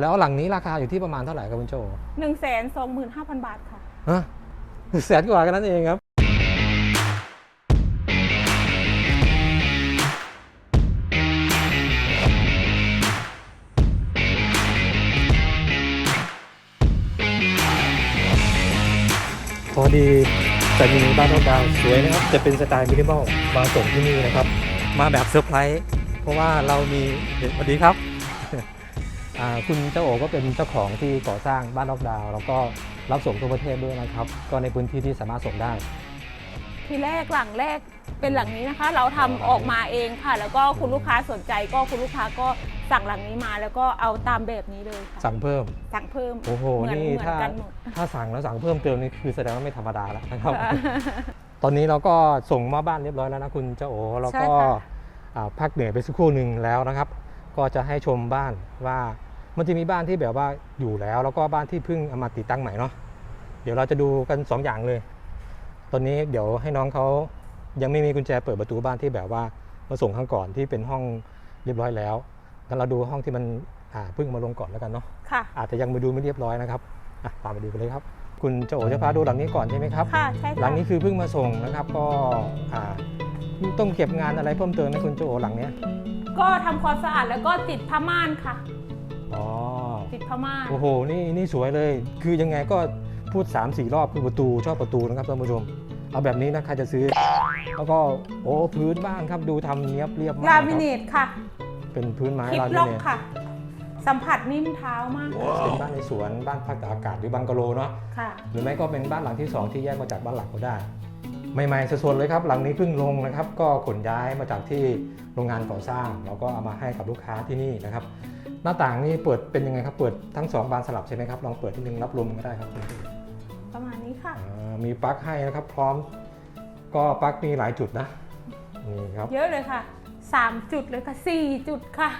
แล้วหลังนี้ราคาอยู่ที่ประมาณเท่าไหร่ครับคุณโจหนึ่งแสนสองหมื่นห้าพันบาทค่ะ ฮะแสนกว่ากันนั่นเองครับ พอดีจะมีบ้านนอกดาวสวยนะครับ จะเป็นสไตล์มินิมอลมาส่งที่นี่นะครับ มาแบบเซอร์ไพรส์เพราะว่าเรามีเดี๋ยวสวัสดีครับอ่า คุณเจ้าโอก็เป็นเจ้าของที่ก่อสร้างบ้านนอกดาว แล้วก็รับส่งทั่วประเทศด้วยนะครับ ก็ในพื้นที่ที่สามารถส่งได้ ทีแรกหลังแรกเป็นหลังนี้นะคะ เราทำออกมาเองค่ะ แล้วก็คุณลูกค้าสนใจก็คุณลูกค้าก็สั่งหลังนี้มาแล้วก็เอาตามแบบนี้เลยค่ะสั่งเพิ่ม สั่งเพิ่มโอ้โหเหมือนนี่เหมือนถ้ากันหมด ถ้าสั่งแล้วสั่งเพิ่มเติมนี่คือแสดงว่าไม่ธรรมดาแล้วนะครับค่ะตอนนี้เราก็ส่งมอบบ้านเรียบร้อยแล้วนะคุณเจ้าโอแล้วก็ใช่ค่ะ อ่าพักเหนื่อยไปสักครู่หนึ่งแล้วนะครับ ก็จะให้ชมบ้านว่า มันจะมีบ้านที่แบบว่าอยู่แล้ว แล้วก็บ้านที่เพิ่งเอามาติดตั้งใหม่เนาะเดี๋ยวเราจะดูกันสองอย่างเลย ตอนนี้เดี๋ยวให้น้องเขายังไม่มีกุญแจเปิดประตูบ้านที่แบบว่ามาส่งข้างก่อนที่เป็นห้องเรียบร้อยแล้วงั้นเราดูห้องที่มันอ่าเพิ่งมาลงก่อนแล้วกันเนาะค่ะ อาจจะยังมาดูไม่เรียบร้อยนะครับอะตามไปดูกันเลยครับ คุณเจ้าโอจะพาดูหลังนี้ก่อนใช่ไหมครับ ค่ะ ใช่ค่ะหลังนี้คือเพิ่งมาส่งนะครับ ก็อ่าต้องเก็บงานอะไรเพิ่มเติมไหมคุณเจ้าโอหลังเนี้ย ก็ทำความสะอาดแล้วก็ติดผ้าม่านค่ะ อ๋อ ติดผ้าม่านโอ้โห นี่นี่สวยเลย คือยังไงก็พูด 3 4 รอบคือประตูชอบประตูนะครับท่านผู้ชม เอาแบบนี้นะใครจะซื้อ แล้วก็โอ้พื้นบ้านครับดูทำเนียบเรียบมากลาครับมิเนตค่ะเป็นพื้นไม้คลิปลามิล็อกเนตค่ะ สัมผัสนิ่มเท้ามากค่ะเป็นบ้านในสวนบ้านพักตากอากาศหรือบังกะโลเนาะ ค่ะ หรือไม่ก็เป็นบ้านหลังที่ 2 ที่แยกมาจากบ้านหลักก็ได้ ใหม่ๆสดๆเลยครับ หลังนี้เพิ่งลงนะครับ ก็ขนย้ายมาจากที่โรงงานก่อสร้าง แล้วก็เอามาให้กับลูกค้าที่นี่นะครับ หน้าต่างนี่เปิดเป็นยังไงครับ เปิดทั้งสองบานสลับใช่ไหมครับ ลองเปิดที่นึงรับลมก็ได้ครับประมาณนี้ค่ะอ่ามีปลั๊กให้นะครับ พร้อม ก็ปลั๊กมีหลายจุดนะนี่ครับเยอะเลยค่ะ 3 จุดเลยค่ะ 4 จุดค่ะ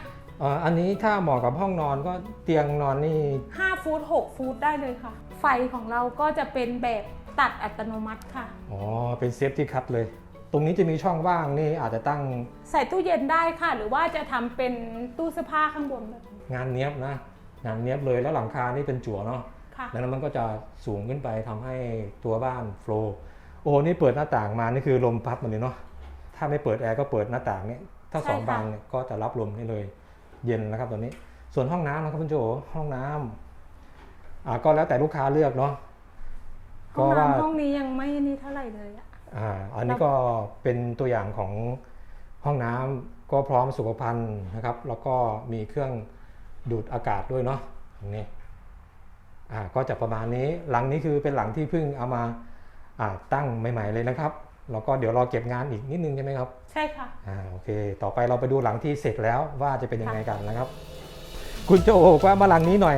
อ่าอันนี้ถ้าเหมาะกับห้องนอนก็เตียงนอนนี่ 5 ฟุต6 ฟุตได้เลยค่ะ ไฟของเราก็จะเป็นแบบตัดอัตโนมัติค่ะ อ๋อ เป็นเซฟที่คัทเลย ตรงนี้จะมีช่องว่างนี่อาจจะตั้งใส่ตู้เย็นได้ค่ะ หรือว่าจะทำเป็นตู้เสื้อผ้าข้างบนแบบนี้งานเนี้ยบนะงานเนี้ยบเลยแล้วหลังคานี่เป็นจั่วเนาะค่ะดังนั้นมันก็จะสูงขึ้นไปทำให้ตัวบ้านโฟล์โอ้โหนี่เปิดหน้าต่างมานี่คือลมพัดมาเลยเนาะถ้าไม่เปิดแอร์ก็เปิดหน้าต่างเนี่ยถ้าสองใช่ค่ะ บานเนี่ยก็จะรับลมได้เลย เย็นนะครับตอนนี้ ส่วนห้องน้ำนะครับคุณโจห้องน้ำอ่าก็แล้วแต่ลูกค้าเลือกเนาะห้องว่าน้ำห้องนี้ยังไม่นี่เท่าไหร่เลยอะ อ่าอันนี้ก็เป็นตัวอย่างของห้องน้ำก็พร้อมสุขภัณฑ์นะครับ แล้วก็มีเครื่องดูดอากาศด้วยเนาะอย่างนี้อ่าก็จะประมาณนี้หลังนี้คือเป็นหลังที่เพิ่งเอามาอ่าตั้งใหม่ ๆเลยนะครับแล้วก็เดี๋ยวรอเก็บงานอีกนิดนึงใช่ไหมครับใช่ค่ะอ่าโอเค ต่อไปเราไปดูหลังที่เสร็จแล้วว่าจะเป็นยังไงกันนะครับ คุณโจบอกว่ามาหลังนี้หน่อย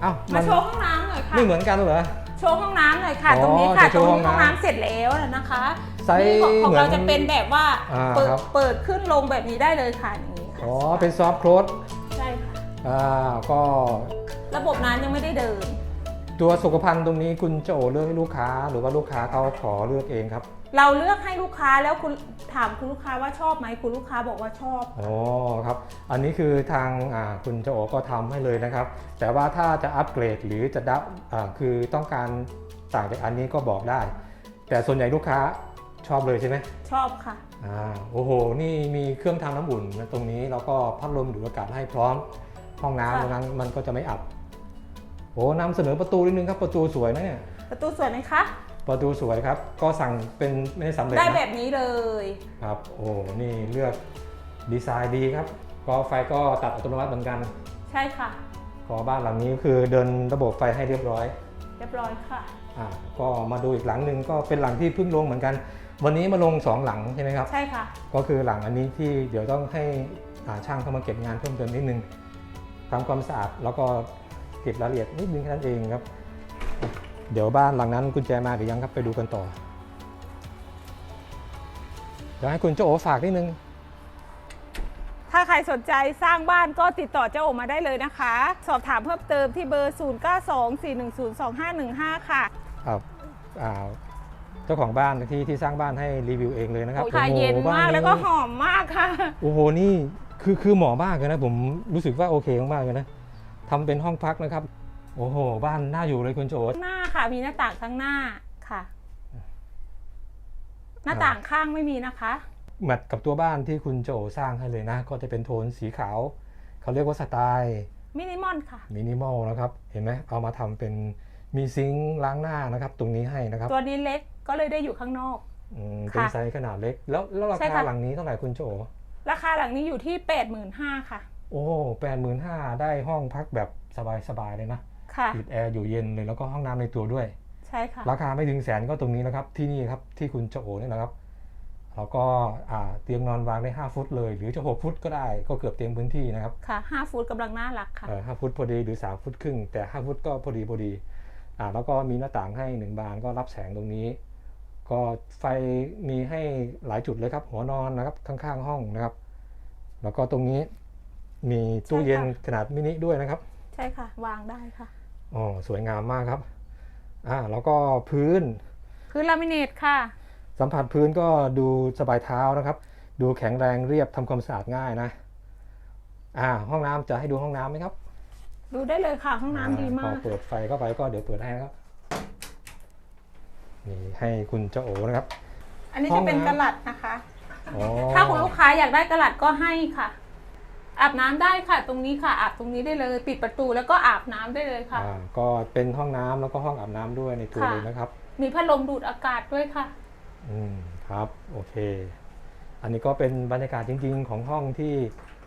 เอ้ามัมานโชว์ห้องน้ำหน่อยค่ะไม่เหมือนกันเหรอ โชว์ห้องน้ำหน่อยค่ะ อ๋อตรงนี้ค่ะจะโชตรว์งห้องนี้ห้องน้ำน้ำเสร็จแล้วนะคะไซส์นี่ของของเหมือนเราจะเป็นแบบว่าอ่าเปิดครับ เปิดขึ้นลงแบบนี้ได้เลยค่ะอย่างนี้ค่ะอ๋อเป็นซอฟต์โคลดใช่ค่ะ อ่าก็ระบบน้ำยังไม่ได้เดิน ตัวสุขภัณฑ์ตรงนี้คุณโจเลือกให้ลูกค้า หรือว่าลูกค้าเขาขอเลือกเองครับเราเลือกให้ลูกค้าแล้วคุณถามคุณลูกค้าว่าชอบไหมคุณลูกค้าบอกว่าชอบอ๋อครับ อันนี้คือทางอ่าคุณโจก็ทำให้เลยนะครับ แต่ว่าถ้าจะอัปเกรดหรือจะดับอ่าคือต้องการต่างจากอันนี้ก็บอกได้ แต่ส่วนใหญ่ลูกค้าชอบเลยใช่ไหมชอบค่ะอ่าโอ้โห นี่มีเครื่องทำน้ำอุ่นนะตรงนี้แล้วก็พัดลมดูดอากาศให้พร้อมห้องน้ำค่ะตรงนั้นมันก็จะไม่อับ โอ้นำเสนอประตูนิดนึงครับประตูสวยนะเนี่ยประตูสวยไหมคะ ประตูสวยครับ ก็สั่งเป็นไม่ได้สำเร็จได้นะแบบนี้เลย ครับ โอ้นี่เลือกดีไซน์ดีครับ ก็ไฟก็ตัดอัตโนมัติเหมือนกัน ใช่ค่ะ ก็บ้านหลังนี้คือเดินระบบไฟให้เรียบร้อยเรียบร้อยค่ะ อ่าก็มาดูอีกหลังหนึ่งก็เป็นหลังที่เพิ่งลงเหมือนกัน วันนี้มาลงสองหลังใช่ไหมครับ ใช่ค่ะ ก็คือหลังอันนี้ที่เดี๋ยวต้องให้อ่าช่างเข้ามาเก็บงานเพิ่มเติมนิดนึงทำความสะอาดแล้วก็ เก็บรายละเอียดนิดนึงแค่นั้นเองครับ เดี๋ยวบ้านหลังนั้นกุญแจมาหรือยังครับไปดูกันต่อเดี๋ยวให้คุณโจโอฝากนิดนึงถ้าใครสนใจสร้างบ้านก็ติดต่อเจ้าโอมาได้เลยนะคะ สอบถามเพิ่มเติมที่เบอร์ 0 9 2 4 1 0 2 5 1 5 ค่ะครับอ่าเจ้าของบ้านที่ที่สร้างบ้านให้รีวิวเองเลยนะครับโอ้ยค่ะโอ้โหเย็นบ้มากนี้แล้วก็หอมมากค่ะ โอ้โห นี่คือคือเหมาะมากเลยนะ ผมรู้สึกว่าโอเคมากๆเลยนะ ทำเป็นห้องพักนะครับ โอ้โห บ้านน่าอยู่เลยคุณโจข้างหน้าค่ะ มีหน้าต่างข้างหน้าค่ะ หน้าต่างข้างไม่มีนะคะแมทกับตัวบ้านที่คุณโจสร้างให้เลยนะ ก็จะเป็นโทนสีขาว เขาเรียกว่าสไตล์มินิมอลค่ะมินิมอลนะครับ เห็นไหมเอามาทำเป็นมีซิงค์ล้างหน้านะครับ ตรงนี้ให้นะครับ ตัวนี้เล็กก็เลยได้อยู่ข้างนอกอืมค่ะเป็นไซส์ขนาดเล็ก แล้วแล้วราใช่คาค่ะหลังนี้เท่าไหร่คุณโจราคาหลังนี้อยู่ที่แปดหมื่นห้าค่ะ โอ้แปดหมื่นห้าได้ห้องพักแบบสบายๆเลยนะค่ะ ติดแอร์อยู่เย็นเลยแล้วก็ห้องน้ำในตัวด้วย ใช่ค่ะ ราคาไม่ถึงแสนก็ตรงนี้นะครับ ที่นี่ครับที่คุณโจนี่นะครับ แล้วก็อ่าเตียงนอนวางได้ 5 ฟุตเลย หรือจะ 6 ฟุตก็ได้ก็เกือบเต็มพื้นที่นะครับค่ะห้าฟุตกำลังน่ารักค่ะ เออ5ฟุตพอดีหรือ 3 ฟุตครึ่ง แต่ 5 ฟุตก็พอดีพอดีอ่าแล้วก็มีหน้าต่างให้ 1 บานก็รับแสงตรงนี้ ก็ไฟมีให้หลายจุดเลยครับ หัวนอนนะครับข้างๆ ห้องนะครับ แล้วก็ตรงนี้ มีตู้เย็นใช่ค่ะขนาดมินิด้วยนะครับ ใช่ค่ะ วางได้ค่ะอ๋อสวยงามมากครับอ่าแล้วก็พื้น พื้นลามิเนตค่ะ สัมผัสพื้นก็ดูสบายเท้านะครับ ดูแข็งแรงเรียบทำความสะอาดง่ายนะอ่าห้องน้ำจะให้ดูห้องน้ำไหมครับ ดูได้เลยค่ะห้องน้ำดีมาพอกเปิดไฟเข้าไปก็เดี๋ยวเปิดให้นะครับนี่ให้คุณเจ้าโอนะครับ อันนี้ห้อจะงเป็นน้ำกระหลัดนะคะอ๋อถ้าคุณลูกค้าอยากได้กระหลัดก็ให้ค่ะ อาบน้ำได้ค่ะ ตรงนี้ค่ะ อาบตรงนี้ได้เลย ปิดประตูแล้วก็อาบน้ำได้เลยค่ะ อ่าก็เป็นห้องน้ำแล้วก็ห้องอาบน้ำด้วยในตัวค่ะ เลยนะครับ มีพัดลมดูดอากาศด้วยค่ะ อืมครับโอเค อันนี้ก็เป็นบรรยากาศจริง ๆ ของห้องที่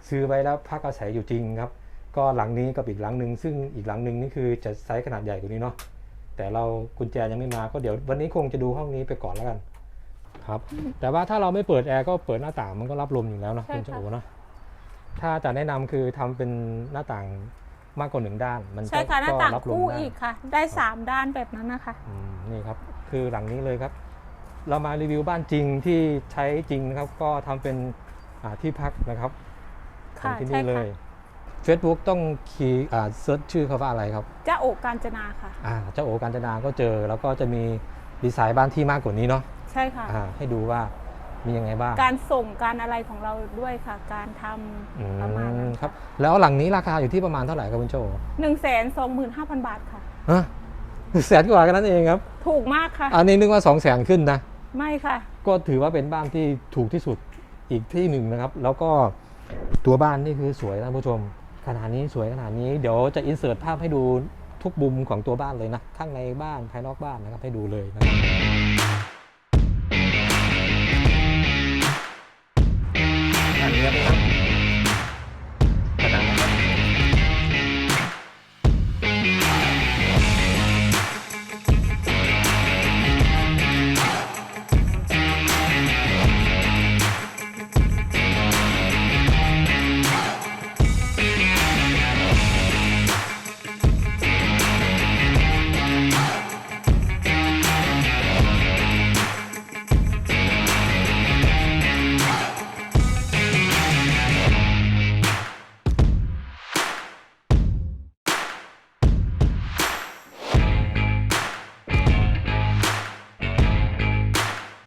ซื้อไว้แล้วพักอาศัยอยู่จริงครับ ก็หลังนี้กับอีกหลังหนึ่งซึ่งอีกหลังหนึ่งนี่คือจะไซส์ขนาดใหญ่กว่านี้เนาะแต่เรากุญแจยังไม่มาก็เดี๋ยววันนี้คงจะดูห้องนี้ไปก่อนแล้วกัน ครับ แต่ว่าถ้าเราไม่เปิดแอร์ก็เปิดหน้าต่างมันก็รับลมอยู่แล้วเนอะใช่คุณค่ะ เจ้าโอเนาะ ถ้าจะแนะนำคือทำเป็นหน้าต่างมากกว่าหนึ่งด้าน มันใช่ค่ะหน้าก็ต่างรับลมคู่ได้อีกค่ะ ได้สามด้านแบบนั้นนะคะ อืมนี่ครับ คือหลังนี้เลยครับ เรามารีวิวบ้านจริงที่ใช้จริงนะครับ ก็ทำเป็นอ่าที่พักนะครับขอค่ะงที่ใช่นี่เลค่ะย Facebook ต้องคีย์อ่าเซิร์ชชื่อเขาว่าอะไรครับ เจ้าโอกการจนาค่ะ อ่าเจ้าโอการจนาก็เจอ แล้วก็จะมีดีไซน์บ้านที่มากกว่านี้เนาะใช่ค่ะ อ่าให้ดูว่า มียังไงบ้างการส่งการอะไรของเราด้วยค่ะ การทอืำประมาณนั้นมครับ แล้วหลังนี้ราคาอยู่ที่ประมาณเท่าไหร่ครับคุณโจหนึ่งแสนสองหมื่นห้าพันบาทค่ะฮะแสนกว่ากันนั้นเองครับ ถูกมากค่ะ อันนี้นึกว่า2 0 0แสนขึ้นนะ ไม่ค่ะ ก็ถือว่าเป็นบ้านที่ถูกที่สุดอีกที่หนึ่งนะครับ แล้วก็ตัวบ้านนี่คือสวยนะท่านผู้ชม ขนาดนี้สวยขนาดนี้เดี๋ยวจะอินเสิร์ตภาพให้ดูทุกมุมของตัวบ้านเลยนะ ข้างในบ้านภายนอกบ้านนะครับให้ดูเลยนะครับ